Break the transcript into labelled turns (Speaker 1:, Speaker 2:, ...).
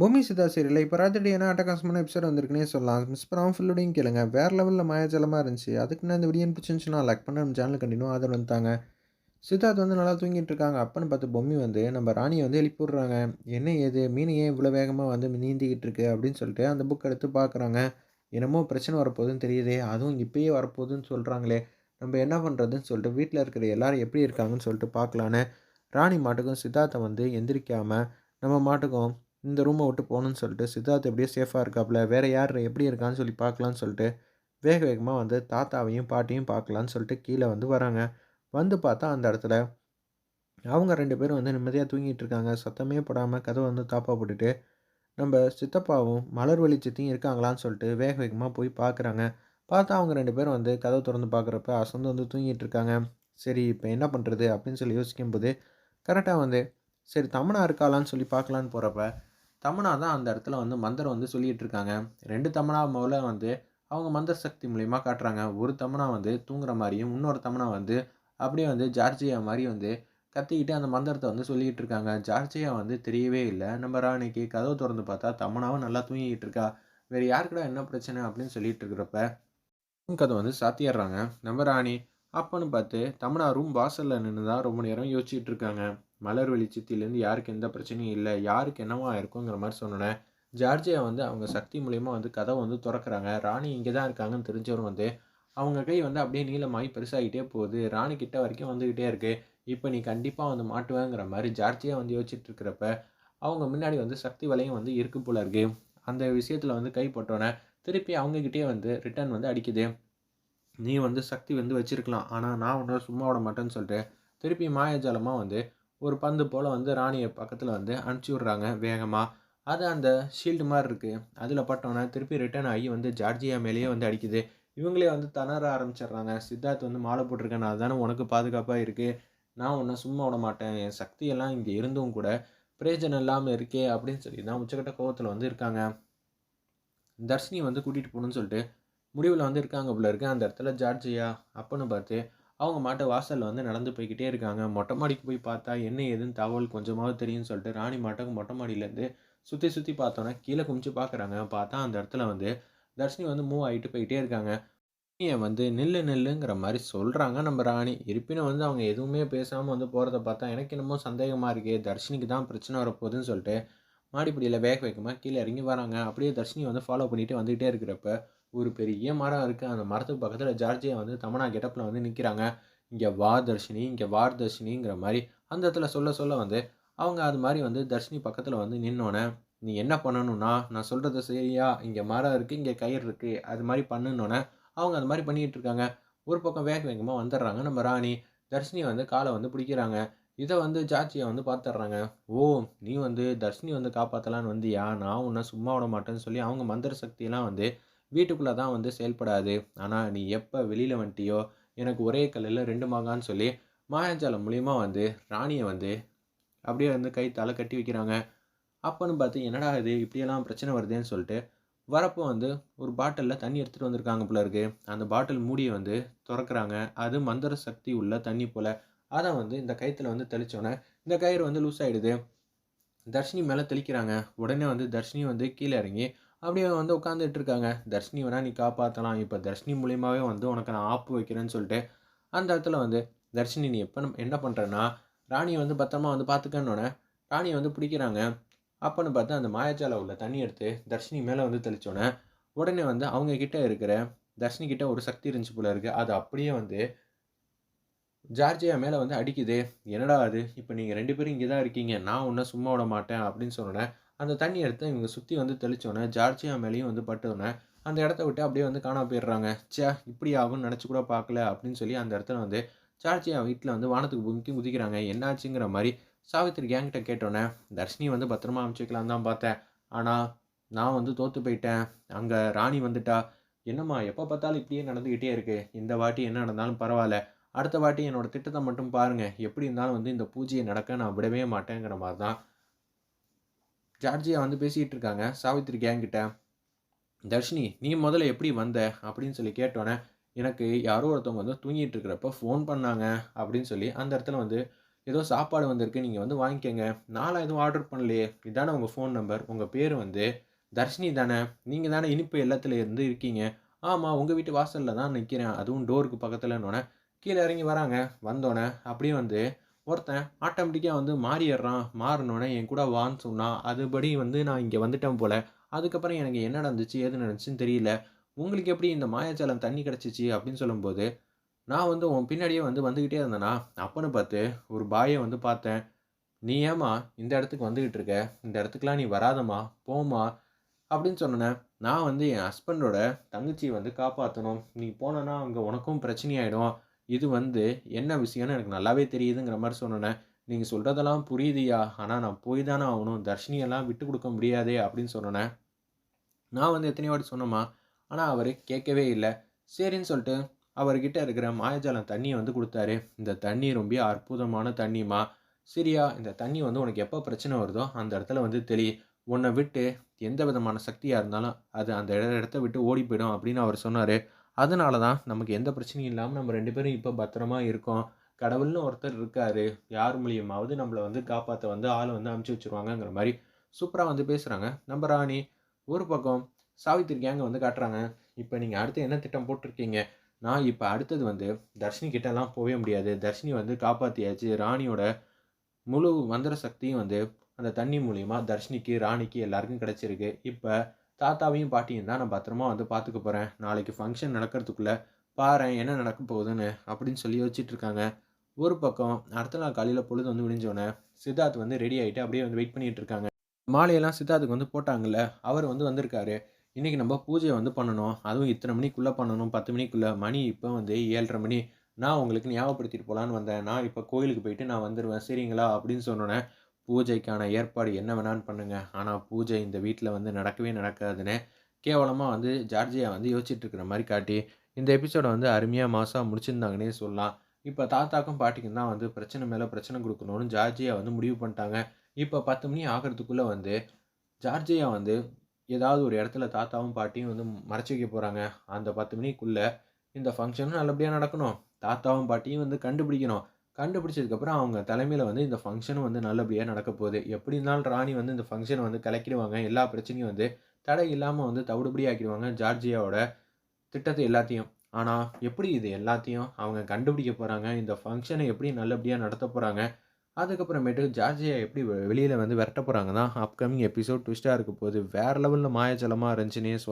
Speaker 1: பூமி சிதா இல்லை இப்போ ராத்திரி என்ன அட்டகாசமான எபிசோட் வந்திருக்குன்னே சொல்லலாம். மிஸ் பண்ணாமல் ஃபுல்லோடையும் கேளுங்க. வேறு லெவலில் மாயாஜலமாக இருந்துச்சு. அதுக்கு நான் இந்த வீடியோ பிடிச்சிருந்துச்சுன்னா லைக் பண்ண நம்ம சேனல் கண்டினியூ ஆதரவு வந்துட்டாங்க சித்தார்த் வந்து நல்லா தூங்கிட்டு இருக்காங்க. அப்பன்னு பார்த்து பொம்மி வந்து நம்ம ராணியை வந்து எழுப்பி விட்றாங்க. என்ன ஏது? மீன் ஏன் இவ்வளோ வேகமாக வந்து நீந்திக்கிட்டு இருக்கு? அப்படின்னு சொல்லிட்டு அந்த புக் எடுத்து பார்க்குறாங்க. என்னமோ பிரச்சனை வரப்போகுதுன்னு தெரியுதே. அதுவும் இப்பயே வரப்போகுதுன்னு சொல்கிறாங்களே நம்ம என்ன பண்ணுறதுன்னு சொல்லிட்டு வீட்டில் இருக்கிற எல்லோரும் எப்படி இருக்காங்கன்னு சொல்லிட்டு பார்க்கலான்னு ராணி மாட்டுக்கும் சித்தார்த்தை வந்து எந்திரிக்காமல் நம்ம மாட்டுக்கும் இந்த ரூமை விட்டு போகணுன்னு சொல்லிட்டு சித்தார்த் எப்படியோ சேஃபாக இருக்காப்புல வேறு யார் எப்படி இருக்கான்னு சொல்லி பார்க்கலான்னு சொல்லிட்டு வேக வேகமாக வந்து தாத்தாவையும் பாட்டியும் பார்க்கலான்னு சொல்லிட்டு கீழே வந்து வராங்க. வந்து பார்த்தா அந்த இடத்துல அவங்க ரெண்டு பேரும் வந்து நிம்மதியாக தூங்கிட்டு இருக்காங்க. சத்தமே போடாமல் கதவை வந்து தாப்பா போட்டுட்டு நம்ம சித்தப்பாவும் மலர் வெளிச்சத்தையும் இருக்காங்களான்னு சொல்லிட்டு வேக வேகமாக போய் பார்க்குறாங்க. பார்த்தா அவங்க ரெண்டு பேரும் வந்து கதவை திறந்து பார்க்குறப்ப அசந்து வந்து தூங்கிட்டு இருக்காங்க. சரி இப்போ என்ன பண்ணுறது அப்படின்னு சொல்லி யோசிக்கும்போது கரெக்டாக வந்து சரி தமனா இருக்காளான்னு சொல்லி பார்க்கலான்னு போகிறப்ப தமனா தான் அந்த இடத்துல வந்து மந்திரம் வந்து சொல்லிகிட்டு இருக்காங்க ரெண்டு தமனா மூலம் வந்து அவங்க மந்திர சக்தி மூலியமாக காட்டுறாங்க. ஒரு தமனா வந்து தூங்குற மாதிரியும் இன்னொரு தமனா வந்து அப்படியே வந்து ஜார்ஜியா மாதிரி வந்து கத்திக்கிட்டு அந்த மந்திரத்தை வந்து சொல்லிக்கிட்டு இருக்காங்க ஜார்ஜியா வந்து தெரியவே இல்லை. நம்ம ராணிக்கு கதவு திறந்து பார்த்தா தமனாவும் நல்லா தூங்கிக்கிட்டு இருக்கா. வேறு யாருக்கடா என்ன பிரச்சனை அப்படின்னு சொல்லிட்டு இருக்கிறப்ப கதை வந்து சாத்திடுறாங்க நம்ம ராணி அப்பன்னு பார்த்து தமனா ரூம் வாசலில் நின்று தான் ரொம்ப நேரம் யோசிச்சுட்டு இருக்காங்க. மலர் வெளிச்சத்திலேருந்து யாருக்கு எந்த பிரச்சனையும் இல்லை யாருக்கு என்னவா இருக்குங்கிற மாதிரி சொன்னோன்னே ஜார்ஜியா வந்து அவங்க சக்தி மூலயமா வந்து கதவை வந்து திறக்கிறாங்க. ராணி இங்கே தான் இருக்காங்கன்னு தெரிஞ்சவரும் வந்து அவங்க கை வந்து அப்படியே நீளமாகி பெருசாகிட்டே போகுது. ராணி கிட்ட வரைக்கும் வந்துக்கிட்டே இருக்குது இப்போ நீ கண்டிப்பாக வந்து மாட்டுவேங்கிற மாதிரி ஜார்ஜியா வந்து யோசிச்சுட்டு இருக்கிறப்ப அவங்க முன்னாடி வந்து சக்தி வலையும் வந்து இருக்கு போல இருக்கு. அந்த விஷயத்தில் வந்து கைப்பட்டோன்னே திருப்பி அவங்கக்கிட்டே வந்து ரிட்டர்ன் வந்து அடிக்குது. நீ வந்து சக்தி வந்து வச்சிருக்கலாம். ஆனால் நான் ஒன்றும் சும்மா விட மாட்டேன்னு சொல்லிட்டு திருப்பி மாயாஜாலமாக வந்து ஒரு பந்து போல் வந்து ராணியை பக்கத்தில் வந்து அனுப்பிச்சி விட்றாங்க வேகமாக அது அந்த ஷீல்டு மாதிரி இருக்குது அதில் பட்டோன்னே திருப்பி ரிட்டர்ன் ஆகி வந்து ஜார்ஜியா மேலேயே வந்து அடிக்குது. இவங்களே வந்து தணற ஆரம்பிச்சிடுறாங்க. சித்தார்த் வந்து மாலை போட்டிருக்கேன் நான் உனக்கு பாதுகாப்பாக இருக்குது நான் ஒன்றும் சும்மா விட மாட்டேன். என் சக்தியெல்லாம் இங்கே இருந்தும் கூட பிரயோஜனம் இல்லாமல் இருக்கே அப்படின்னு சொல்லி தான் உச்சக்கட்ட கோபத்தில் வந்து இருக்காங்க. தர்ஷினி வந்து கூட்டிகிட்டு போகணுன்னு சொல்லிட்டு முடிவில் வந்து இருக்காங்க போல இருக்கு. அந்த இடத்துல ஜார்ஜியா அப்பன்னு பார்த்து அவங்க மாட்டு வாசலில் வந்து நடந்து போய்கிட்டே இருக்காங்க. மொட்டை மாடிக்கு போய் பார்த்தா என்ன ஏதுன்னு தகவல் கொஞ்சமாவது தெரியும்னு சொல்லிட்டு ராணி மாட்டுக்கு மொட்டை மாடியிலேருந்து சுற்றி சுற்றி பார்த்தோன்னா கீழே குமிச்சு பார்க்குறாங்க பார்த்தா அந்த இடத்துல வந்து தர்ஷினி வந்து மூவ் ஆகிட்டு போயிட்டே இருக்காங்க. ஏன் வந்து நில்லு நில்லுங்கிற மாதிரி சொல்கிறாங்க நம்ம ராணி. இருப்பினும் வந்து அவங்க எதுவுமே பேசாமல் வந்து போகிறத பார்த்தா எனக்கு என்னமோ சந்தேகமாக இருக்குது தர்ஷினிக்கு தான் பிரச்சனை வரப்போகுதுன்னு சொல்லிட்டு மாடிப்படியில் வேக வேகமாக கீழே இறங்கி வராங்க. அப்படியே தர்ஷினி வந்து ஃபாலோ பண்ணிட்டு வந்துகிட்டே இருக்கிறப்ப ஒரு பெரிய மரம் இருக்குது அந்த மரத்துக்கு பக்கத்தில் ஜார்ஜியா வந்து தமனா கெட்டப்பில் வந்து நிற்கிறாங்க இங்கே வா தர்ஷினி இங்கே வார் தர்ஷினிங்கிற மாதிரி அந்த இடத்துல சொல்ல சொல்ல வந்து அவங்க அது மாதிரி வந்து தர்ஷினி பக்கத்தில் வந்து நின்னோன்னே நீ என்ன பண்ணணும்னா நான் சொல்கிறது சரியா? இங்கே மரம் இருக்குது இங்கே கயிறு இருக்குது அது மாதிரி பண்ணணுன்னே அவங்க அது மாதிரி பண்ணிக்கிட்டு இருக்காங்க. ஒரு பக்கம் வேக வேகமாக வந்துடுறாங்க. நம்ம ராணி தர்ஷினி வந்து காலை வந்து பிடிக்கிறாங்க. இதை வந்து ஜார்ஜியை வந்து பார்த்துட்றாங்க ஓ நீ வந்து தர்ஷினி வந்து காப்பாற்றலான்னு வந்தியா? நான் உன்னை சும்மா விட மாட்டேன்னு சொல்லி அவங்க மந்திர சக்தியெல்லாம் வந்து வீட்டுக்குள்ளே தான் வந்து செயல்படாது. ஆனால் நீ எப்போ வெளியில் வந்துட்டியோ எனக்கு ஒரே கல்லில் ரெண்டு மகான்னு சொல்லி மாயாஜாலம் மூலிமா வந்து ராணியை வந்து அப்படியே வந்து கை தலை கட்டி வைக்கிறாங்க. அப்போன்னு பார்த்து என்னடா இது? இப்படியெல்லாம் பிரச்சனை வருதுன்னு சொல்லிட்டு வரப்போ வந்து ஒரு பாட்டிலில் தண்ணி எடுத்துகிட்டு வந்திருக்காங்க போல இருக்கு. அந்த பாட்டில் மூடியை வந்து திறக்கிறாங்க. அது மந்திர சக்தி உள்ள தண்ணி போல். அதை வந்து இந்த கயிற்றுல வந்து தெளித்தோன்னே இந்த கயிறு வந்து லூஸ் ஆகிடுது தர்ஷினி மேலே தெளிக்கிறாங்க. உடனே வந்து தர்ஷினி வந்து கீழே இறங்கி அப்படியே வந்து உட்காந்துட்டு இருக்காங்க தர்ஷினி வேணால் நீ காப்பாற்றலாம் இப்போ தர்ஷினி மூலியமாகவே வந்து உனக்கு நான் ஆப்பு வைக்கிறேன்னு சொல்லிட்டு அந்த இடத்துல வந்து தர்ஷினி நீ எப்போ என்ன பண்ணுறேன்னா ராணியை வந்து பத்திரமா வந்து பார்த்துக்கன்னொன்னே ராணியை வந்து பிடிக்கிறாங்க. அப்போன்னு பார்த்து அந்த மாயாஜால உள்ள தண்ணி எடுத்து தர்ஷினி மேலே வந்து தெளித்தோன்னே உடனே வந்து அவங்க கிட்ட இருக்கிற தர்ஷினி கிட்ட ஒரு சக்தி இருந்துச்சு போல இருக்குது அது அப்படியே வந்து ஜார்ஜியா மேலே வந்து அடிக்குது. என்னடா அது? இப்போ நீங்கள் ரெண்டு பேரும் இங்கே தான் இருக்கீங்க. நான் ஒன்றும் சும்மா விட மாட்டேன் அப்படின்னு சொன்னேன் அந்த தண்ணி எடுத்து இவங்க சுற்றி வந்து தெளித்தோன்னே ஜார்ஜியா மேலேயும் வந்து பட்டோன்னே அந்த இடத்த விட்டு அப்படியே வந்து காணாம போயிடுறாங்க. சே இப்படி ஆகும்னு நினச்சி கூட பார்க்கல அப்படின்னு சொல்லி அந்த இடத்துல வந்து ஜார்ஜியா வீட்டில் வந்து வானத்துக்கு பூமிக்கு குதிக்கிறாங்க என்னாச்சுங்கிற மாதிரி சாவித்திரி கேங்கிட்ட கேட்டோன்னே தர்ஷினி வந்து பத்திரமா அமைச்சிக்கலான்னு தான் பார்த்தேன். ஆனால் நான் வந்து தோற்று போயிட்டேன். அங்கே ராணி வந்துட்டா என்னம்மா எப்போ பார்த்தாலும் இப்படியே நடந்துக்கிட்டே இருக்குது இந்த வாட்டி என்ன நடந்தாலும் பரவாயில்ல. அடுத்த வாட்டி என்னோட திட்டத்தை மட்டும் பாருங்கள் எப்படி இருந்தாலும் வந்து இந்த பூஜையை நடக்க நான் விடவே மாட்டேங்கிற மாதிரி தான் ஜார்ஜியா வந்து பேசிகிட்டு இருக்காங்க சாவித்திரி கேங்கிட்ட தர்ஷினி நீ முதல்ல எப்படி வந்த அப்படின்னு சொல்லி கேட்டோன்னே எனக்கு யாரோ ஒருத்தவங்க வந்து தூங்கிட்டு இருக்கிறப்ப ஃபோன் பண்ணாங்க அப்படின்னு சொல்லி அந்த இடத்துல வந்து ஏதோ சாப்பாடு வந்திருக்கு. நீங்கள் வந்து வாங்கிக்கோங்க நான்லாம் எதுவும் ஆர்டர் பண்ணலையே. இதானே உங்கள் ஃபோன் நம்பர். உங்கள் பேர் வந்து தர்ஷினி தானே. நீங்கள் தானே இனிப்பு எல்லாத்துல இருந்து இருக்கீங்க. ஆமாம் உங்கள் வீட்டு வாசலில் தான் நிற்கிறேன் அதுவும் டோருக்கு பக்கத்துலன்னோனே, கீழே இறங்கி வராங்க. வந்தோடனே அப்படியே வந்து ஒருத்தன் ஆட்டோமேட்டிக்காக வந்து மாறிடுறான் மாறினோன்னே என் கூட வான்னு சொன்னான். அதுபடி வந்து நான் இங்கே வந்துட்டேன் போல. அதுக்கப்புறம் எனக்கு என்ன நடந்துச்சு, எது நடந்துச்சுன்னு தெரியல. உங்களுக்கு எப்படி இந்த மாயாஜாலம் தண்ணி கிடச்சிச்சு அப்படின்னு சொல்லும்போது, நான் வந்து உன் பின்னாடியே வந்து வந்துக்கிட்டே இருந்தேனா, அப்பன்னு பார்த்து ஒரு பாயை வந்து பார்த்தேன். "நீ ஏம்மா இந்த இடத்துக்கு வந்துக்கிட்டு இருக்க? இந்த இடத்துக்குலாம் நீ வராதம்மா. போம்மா" அப்படின்னு சொன்னோனே, நான் வந்து என் ஹஸ்பண்டோட தங்கச்சியை வந்து காப்பாற்றணும் நீ போனன்னா அங்கே உனக்கும் பிரச்சனையாயிடும். இது வந்து என்ன விஷயம்னு எனக்கு நல்லாவே தெரியுதுங்கிற மாதிரி சொன்னோனே, நீங்கள் சொல்கிறதெல்லாம் புரியுதுயா ஆனால் நான் போய் தானே ஆகணும் தர்ஷினியெல்லாம் விட்டு கொடுக்க முடியாதே" அப்படின்னு சொன்னேன் நான் வந்து எத்தனை வாட்டி சொன்னேம்மா. ஆனால் அவர் கேட்கவே இல்லை சரின்னு சொல்லிட்டு அவர்கிட்ட இருக்கிற மாயஜாலம் தண்ணியை வந்து கொடுத்தாரு "இந்த தண்ணி ரொம்ப அற்புதமான தண்ணிம்மா. சரியா, இந்த தண்ணி வந்து உனக்கு எப்போ பிரச்சனை வருதோ, அந்த இடத்துல வந்து தெளி. உன்னை விட்டு எந்த விதமான சக்தியாக இருந்தாலும், அது அந்த இட இடத்த விட்டு ஓடி போயிடும்" அப்படின்னு அவர் சொன்னார் அதனால தான் நமக்கு எந்த பிரச்சனையும் இல்லாமல் நம்ம ரெண்டு பேரும் இப்போ பத்திரமா இருக்கோம். கடவுள்னு ஒருத்தர் இருக்காரு. யார் மூலியமாவது நம்மளை வந்து காப்பாற்ற வந்து ஆள் வந்து அமுச்சு வச்சுருவாங்கங்கிற மாதிரி சூப்பராக வந்து பேசுகிறாங்க நம்ம ராணி. ஒரு பக்கம் சாவித்திரி கேங்க வந்து காட்டுறாங்க. இப்போ நீங்கள் அடுத்து என்ன திட்டம் போட்டிருக்கீங்க நான் இப்போ அடுத்தது வந்து தர்ஷினி கிட்டலாம் போகவே முடியாது. தர்ஷினி வந்து காப்பாற்றியாச்சு ராணியோட முழு மந்திர சக்தியும் வந்து அந்த தண்ணி மூலியமாக தர்ஷினிக்கு, ராணிக்கு எல்லாருக்கும் கிடச்சிருக்கு இப்போ தாத்தாவையும், பாட்டியும் தான் நான் பத்திரமா வந்து பார்த்துக்க போகிறேன் நாளைக்கு ஃபங்க்ஷன் நடக்கிறதுக்குள்ள பாரேன் என்ன நடக்க போகுதுன்னு அப்படின்னு சொல்லி யோசிச்சுட்டு இருக்காங்க. ஒரு பக்கம் அடுத்த நாள் காலையில் பொழுது வந்து விடிஞ்சோடனே சித்தார்த் வந்து ரெடி ஆகிட்டு அப்படியே வந்து வெயிட் பண்ணிகிட்டு இருக்காங்க. மாலையெல்லாம் சித்தார்த்துக்கு வந்து போட்டாங்கல்ல, அவர் வந்து வந்திருக்காரு. இன்றைக்கி நம்ம பூஜையை வந்து பண்ணணும். அதுவும் இத்தனை மணிக்குள்ளே பண்ணணும். பத்து மணிக்குள்ளே மணி இப்போ வந்து ஏழரை மணி. நான் உங்களுக்கு ஞாபகப்படுத்திட்டு போகலான்னு வந்தேன். நான் இப்போ கோயிலுக்கு போயிட்டு நான் வந்துடுவேன் சரிங்களா? அப்படின்னு சொன்னோன்னே பூஜைக்கான ஏற்பாடு என்ன வேணாலும் பண்ணுங்க. ஆனால் பூஜை இந்த வீட்டில் வந்து நடக்கவே நடக்காதுன்னு கேவலமாக வந்து ஜார்ஜியா வந்து யோசிச்சுட்டு இருக்கிற காட்டி, இந்த எபிசோடை வந்து அருமையாக மாதம் முடிச்சிருந்தாங்கன்னே சொல்லலாம். இப்போ தாத்தாக்கும், பாட்டிக்கும் தான் வந்து பிரச்சனை மேலே பிரச்சனை கொடுக்கணும்னு ஜார்ஜியா வந்து முடிவு பண்ணிட்டாங்க. இப்போ பத்து மணி ஆகிறதுக்குள்ளே வந்து ஜார்ஜியா வந்து ஏதாவது ஒரு இடத்துல தாத்தாவும், பாட்டியும் வந்து மறைச்சி வைக்க போகிறாங்க அந்த பத்து மணிக்குள்ளே இந்த ஃபங்க்ஷனும் நல்லபடியாக நடக்கணும். தாத்தாவும், பாட்டியும் வந்து கண்டுபிடிக்கணும். கண்டுபிடிச்சதுக்கப்புறம் அவங்க தலைமையில் வந்து இந்த ஃபங்க்ஷனும் வந்து நல்லபடியாக நடக்க போகுது. எப்படி இருந்தாலும் ராணி வந்து இந்த ஃபங்க்ஷனை வந்து கலக்கிடுவாங்க. எல்லா பிரச்சனையும் வந்து தடை இல்லாமல் வந்து தவிடுபடி ஆக்கிடுவாங்க ஜார்ஜியாவோட திட்டத்தை எல்லாத்தையும். ஆனால் எப்படி இது எல்லாத்தையும் அவங்க கண்டுபிடிக்க போகிறாங்க இந்த ஃபங்க்ஷனை எப்படி நல்லபடியாக நடத்தப் போகிறாங்க அதுக்கப்புறமேட்டு ஜார்ஜியா எப்படி வெளியில் வந்து விரட்ட போகிறாங்க தான் அப்கமிங் எபிசோட் ட்விஸ்ட்டாக இருக்க போகுது. வேற லெவலில் மாயச்சலமாக இருந்துச்சுன்னே சொ